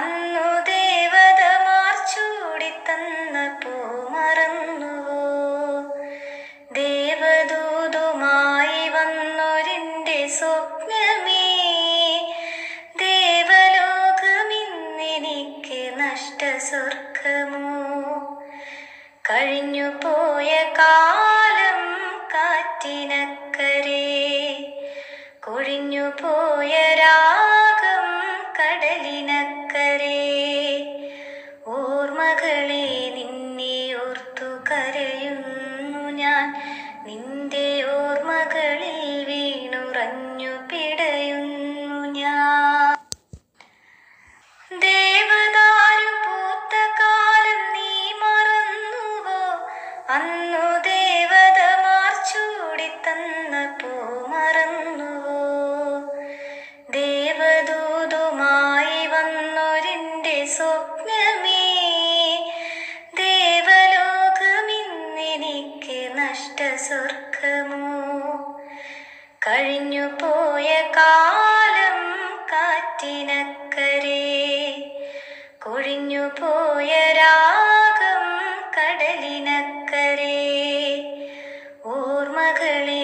അന്നു ദേവതമാർ ചൂടിത്തന്ന പൂ മറന്നുവോ ദേവദൂതുമായി വന്നൊരിന്റെ സ്വപ്നമേ? ദേവലോകമിന്നെനിക്ക് നഷ്ട സ്വർഗമോ കഴിഞ്ഞു പോയ കാലം കാറ്റിനക്കരെ. കൊഴിഞ്ഞു പോയ രാഗം കടലിനക്കരെ ഓർമ്മകളെ നിന്നെ ഓർത്തു കരയുന്നു ഞാൻ. നിന്റെ ഓർമ്മകളിൽ വീണുറഞ്ഞു പിടയുന്നു ഞാൻ. ദേവദാരു പൂത്ത കാലം നീ മറന്നുവോ? അന്നു സ്വപ്നമേ. ദേവലോകമിന്നെനിക്ക് നഷ്ട സ്വർഗമോ കഴിഞ്ഞു പോയ കാലം കാറ്റിനക്കരെ. കൊഴിഞ്ഞു പോയ രാഗം കടലിനക്കരെ. ഓർമ്മകളെ